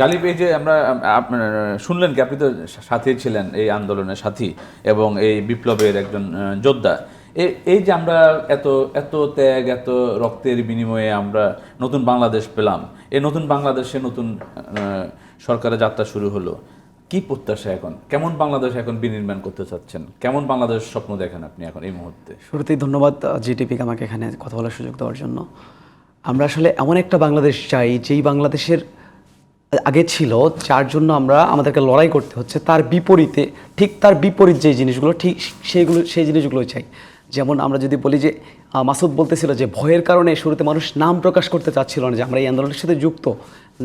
গালিব, এই যে আমরা শুনলেন কি? আপনি তো সাথী ছিলেন এই আন্দোলনের সাথী এবং এই বিপ্লবের একজন যোদ্ধা। এই যে আমরা এত এত ত্যাগ, এত রক্তের বিনিময়ে আমরা নতুন বাংলাদেশ পেলাম, এই নতুন বাংলাদেশে নতুন সরকারের যাত্রা শুরু হলো, কি প্রত্যাশা এখন? কেমন বাংলাদেশ এখন বিনির্মাণ করতে চাচ্ছেন? কেমন বাংলাদেশ স্বপ্ন দেখেন আপনি এখন এই মুহূর্তে? শুরুতেই ধন্যবাদ জিটিপিকে আমাকে এখানে কথা বলার সুযোগ দেওয়ার জন্য। আমরা আসলে এমন একটা বাংলাদেশ চাই, যেই বাংলাদেশের আগে ছিল, যার জন্য আমরা আমাদেরকে লড়াই করতে হচ্ছে। তার বিপরীতে, ঠিক তার বিপরীত যে জিনিসগুলো, ঠিক সেইগুলো, সেই জিনিসগুলোই চাই। যেমন আমরা যদি বলি যে মাসুদ বলতেছিল যে, ভয়ের কারণে শুরুতে মানুষ নাম প্রকাশ করতে চাচ্ছিল না, যে আমরা এই আন্দোলনের সাথে যুক্ত,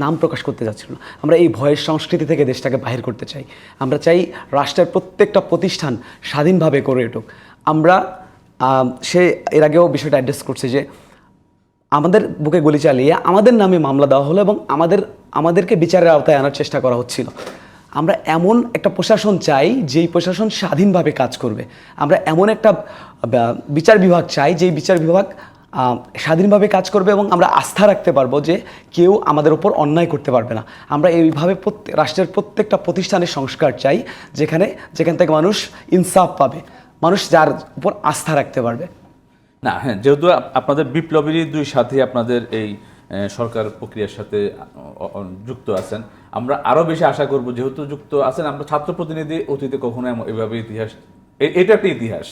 নাম প্রকাশ করতে যাচ্ছিল না। আমরা এই ভয়ের সংস্কৃতি থেকে দেশটাকে বাহির করতে চাই। আমরা চাই রাষ্ট্রের প্রত্যেকটা প্রতিষ্ঠান স্বাধীনভাবে করে উঠুক। আমরা সে, এর আগেও বিষয়টা অ্যাড্রেস করছে যে, আমাদের বুকে গুলি চালিয়ে আমাদের নামে মামলা দেওয়া হলো এবং আমাদের আমাদেরকে বিচারের আওতায় আনার চেষ্টা করা হচ্ছিল। আমরা এমন একটা প্রশাসন চাই, যেই প্রশাসন স্বাধীনভাবে কাজ করবে। আমরা এমন একটা বিচার বিভাগ চাই, যেই বিচার বিভাগ স্বাধীনভাবে কাজ করবে এবং আমরা আস্থা রাখতে পারব যে কেউ আমাদের উপর অন্যায় করতে পারবে না। আমরা এইভাবে প্রত্যেক, রাষ্ট্রের প্রত্যেকটা প্রতিষ্ঠানের সংস্কার চাই, যেখানে, যেখান থেকে মানুষ ইনসাফ পাবে। মানুষ যার উপর আস্থা রাখতে পারবে। না হ্যাঁ যেহেতু আপনাদের বিপ্লবীরই দুই সাথে, আপনাদের এই সরকার প্রক্রিয়ার সাথে যুক্ত আছেন। আমরা আরও বেশি আশা করব যেহেতু যুক্ত আছেন আমরা ছাত্র প্রতিনিধি অতীতে কখনো এভাবে ইতিহাস এটা একটা ইতিহাস।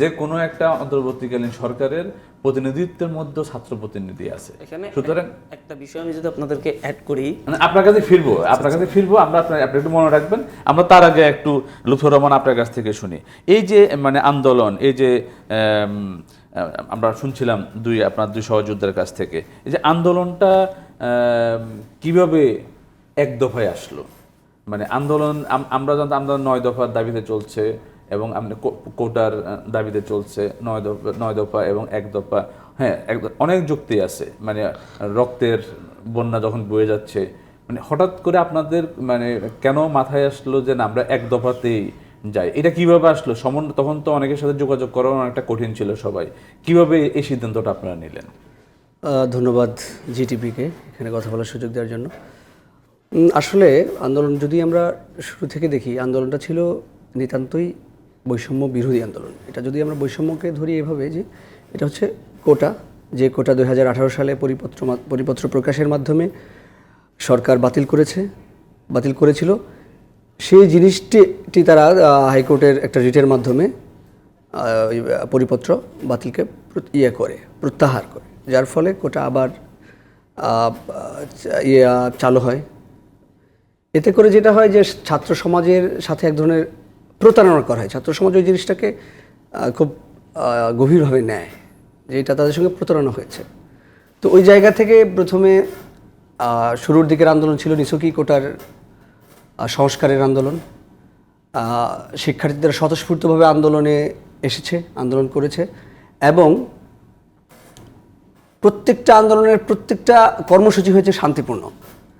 যে কোনো একটা অন্তর্বর্তীকালীন সরকারের প্রতিনিধিত্বের মধ্যে ছাত্র প্রতিনিধি আছে। সুতরাং একটা বিষয় আমি যদি আপনাদেরকে অ্যাড করি। মানে আপনার কাছে ফিরবো আপনার কাছে ফিরবো আমরা আপনার আপনি একটু মনে রাখবেন। আমরা তার আগে একটু লুৎফর রহমান আপনার কাছ থেকে শুনি। এই যে মানে আন্দোলন এই যে আহ, আমরা শুনছিলাম দুই, আপনার দুই সহযোদ্ধার কাছ থেকে। এই যে আন্দোলনটা কীভাবে এক দফায় আসলো? মানে আন্দোলন আমরা জানতাম আন্দোলন নয় দফার দাবিতে চলছে এবং আপনি কোটার দাবিতে চলছে নয় দফা নয় দফা এবং এক দফা। হ্যাঁ এক, অনেক যুক্তি আছে। মানে রক্তের বন্যা যখন বয়ে যাচ্ছে মানে হঠাৎ করে আপনাদের মানে কেন মাথায় আসলো যে না, আমরা এক দফাতেই যাই, এটা কীভাবে আসলো? সমন, তখন তো অনেকের সাথে যোগাযোগ করা অনেকটা কঠিন ছিল সবাই। কীভাবে এই সিদ্ধান্তটা আপনারা নিলেন? ধন্যবাদ জিটিপিকে এখানে কথা বলার সুযোগ দেওয়ার জন্য। আসলে আন্দোলন, যদি আমরা শুরু থেকে দেখি, আন্দোলনটা ছিল নিতান্তই বৈষম্য বিরোধী আন্দোলন। এটা যদি আমরা বৈষম্যকে ধরি এভাবে যে, এটা হচ্ছে কোটা। যে কোটা দু হাজার আঠারো সালে পরিপত্র পরিপত্র প্রকাশের মাধ্যমে সরকার বাতিল করেছে, বাতিল করেছিল। সেই জিনিসটি তারা হাইকোর্টের একটা রিটের মাধ্যমে পরিপত্র বাতিলকে ইয়ে করে, প্রত্যাহার করে। যার ফলে কোটা আবার ইয়ে চালু হয়। এতে করে যেটা হয় যে ছাত্র সমাজের সাথে এক ধরনের প্রতারণা করা হয়। ছাত্র সমাজ ওই জিনিসটাকে খুব গভীরভাবে নেয়, যে এটা তাদের সঙ্গে প্রতারণা হয়েছে। তো ওই জায়গা থেকে প্রথমে শুরুর দিকের আন্দোলন ছিল নিছকি কোটার সংস্কারের আন্দোলন শিক্ষার্থীদের স্বতঃস্ফূর্তভাবে আন্দোলনে এসেছে, আন্দোলন করেছে এবং প্রত্যেকটা আন্দোলনের প্রত্যেকটা কর্মসূচি হয়েছে শান্তিপূর্ণ।